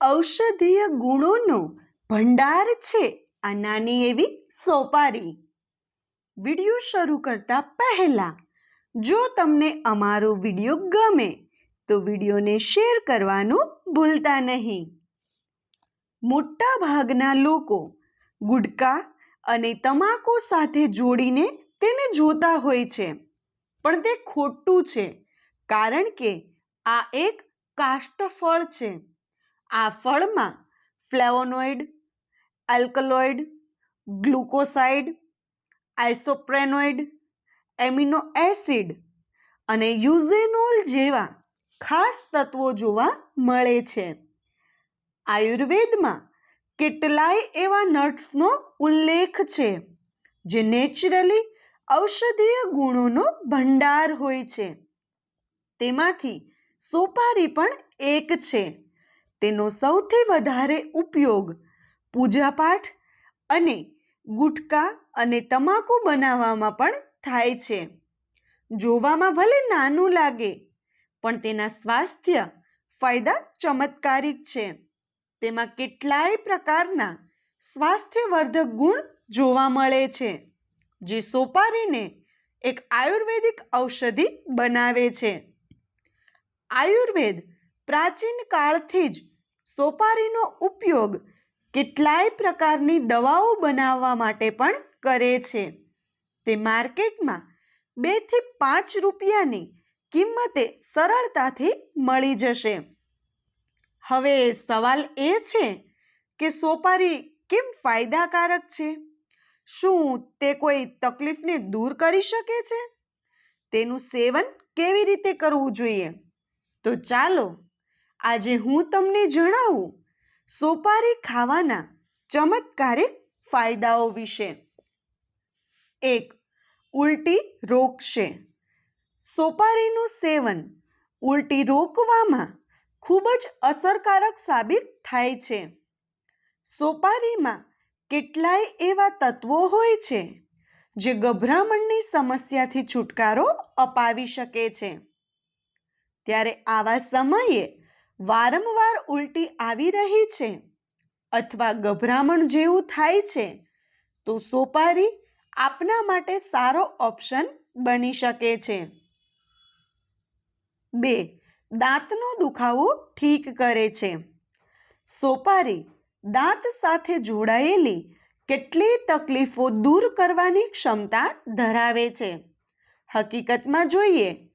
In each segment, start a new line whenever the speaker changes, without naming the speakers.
ઔષધીય ગુણોનો ભંડાર છે આ નાની એવી સોપારી. વીડિયો શરૂ કરતા પહેલા, જો તમને અમારો વીડિયો ગમે, તો વિડીયોને શેર કરવાનું ભૂલતા નહીં. મોટા ભાગના લોકો ગુટકા અને તમાકુ સાથે જોડીને તેને જોતા હોય છે, પણ તે ખોટું છે, કારણ કે આ એક કાષ્ટફળ છે. આ ફળમાં ફ્લેવોનોઇડ, આલ્કલોઇડ, ગ્લુકોસાઇડ, આઇસોપ્રેનોઇડ, એમિનો એસિડ અને યુઝેનોલ જેવા ખાસ તત્વો જોવા મળે છે. આયુર્વેદમાં કેટલાય એવા નટ્સનો ઉલ્લેખ છે જે નેચરલી ઔષધીય ગુણોનો ભંડાર હોય છે. તેમાંથી સોપારી પણ એક છે. તેનો સૌથી વધારે ઉપયોગ પૂજાપાઠ અને ગુટકા અને તમાકુ બનાવવામાં પણ થાય છે. જોવામાં ભલે નાનું લાગે, પણ તેના સ્વાસ્થ્ય ફાયદા ચમત્કારિક છે. તેમાં કેટલાય પ્રકારના સ્વાસ્થ્યવર્ધક ગુણ જોવા મળે છે, જે સોપારીને એક આયુર્વેદિક ઔષધિ બનાવે છે. આયુર્વેદ પ્રાચીન કાળથી જ સોપારીનો ઉપયોગ કેટલાય પ્રકારની દવાઓ બનાવવા માટે પણ કરે છે. તે માર્કેટમાં બેથી પાંચ રૂપિયાની કિંમતે સરળતાથી મળી જશે. હવે સવાલ એ છે કે સોપારી કેમ ફાયદાકારક છે? શું તે કોઈ તકલીફને દૂર કરી શકે છે? તેનું સેવન કેવી રીતે કરવું જોઈએ? તો ચાલો આજે હું તમને જણાવું સોપારી ખાવાના ચમત્કારિક ફાયદાઓ વિશે. એક, ઉલટી રોકશે. સોપારીનું સેવન ઉલટી રોકવામાં ખૂબ જ અસરકારક સાબિત થાય છે. સોપારીમાં કેટલાય એવા તત્વો હોય છે જે ગભરામણની સમસ્યાથી છુટકારો અપાવી શકે છે. ત્યારે આવા સમયે વારંવાર ઉલટી આવી રહી છે અથવા ગભરામણ જેવું થાય છે, તો સોપારી આપના માટે સારો ઓપ્શન બની શકે છે. બે, દાંતનો દુખાવો ઠીક કરે છે. સોપારી દાંત સાથે જોડાયેલી કેટલી તકલીફો દૂર કરવાની ક્ષમતા ધરાવે છે. હકીકતમાં જોઈએ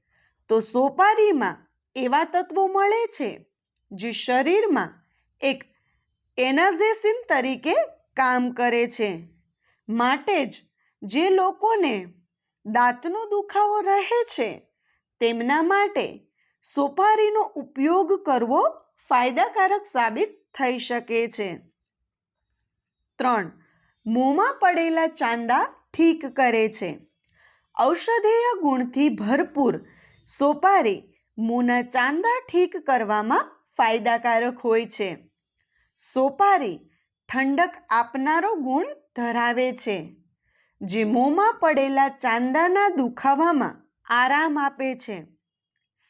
તો સોપારીમાં એવા તત્વો મળે છે જે શરીરમાં એક એનાઝેસિન તરીકે કામ કરે છે. માટે જ જે લોકોને દાંતનો દુખાવો રહે છે, તેમના માટે સોપારીનો ઉપયોગ કરવો ફાયદાકારક સાબિત થઈ શકે છે. ત્રણ, મોંમાં પડેલા ચાંદા ઠીક કરે છે. ઔષધીય ગુણથી ભરપૂર સોપારી મોંના ચાંદા ઠીક કરવામાં ફાયદાકારક હોય છે. સોપારી ઠંડક આપનારો ગુણ ધરાવે છે. જે મોંમાં પડેલા ચાંદાના દુખાવામાં આરામ આપે છે.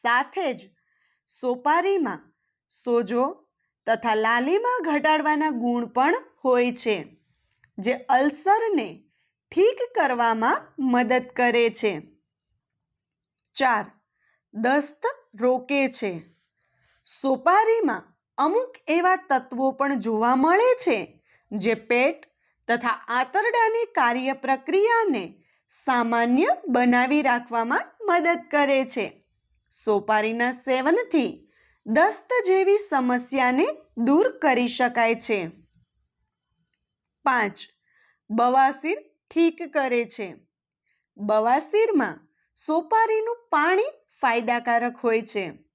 સાથે જ સોપારીમાં સોજો તથા લાલીમાં ઘટાડવાના ગુણ પણ હોય છે, જે અલ્સરને ઠીક કરવામાં મદદ કરે છે. ચાર દસ્ત રોકે છે. સોપારીમાં અમુક એવા તત્વો પણ જોવા મળે છે, જે પેટ તથા આંતરડાની કાર્ય પ્રક્રિયાને સામાન્ય બનાવી રાખવામાં મદદ કરે છે. સોપારીના સેવનથી દસ્ત જેવી સમસ્યાને દૂર કરી શકાય છે. પાંચ. બવાસીર ઠીક કરે છે. બવાસીરમાં સોપારીનું પાણી ફાયદાકારક હોય છે.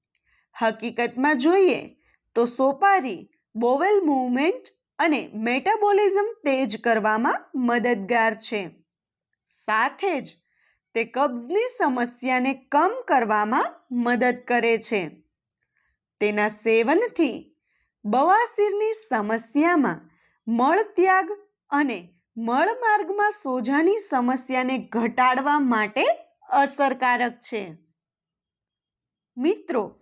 હકીકતમાં જોઈએ તો સોપારી, બોવેલ મૂવમેન્ટ અને મેટાબોલિઝમ તેજ કરવામાં મદદગાર છે. સાથે જ, તે કબ્જની સમસ્યાને કમ કરવામાં મદદ કરે છે. તેના સેવનથી બવાસીરની સમસ્યામાં મળત્યાગ અને મળમાર્ગમાં સોજાની સમસ્યાને ઘટાડવા માટે અસરકારક છે. મિત્રો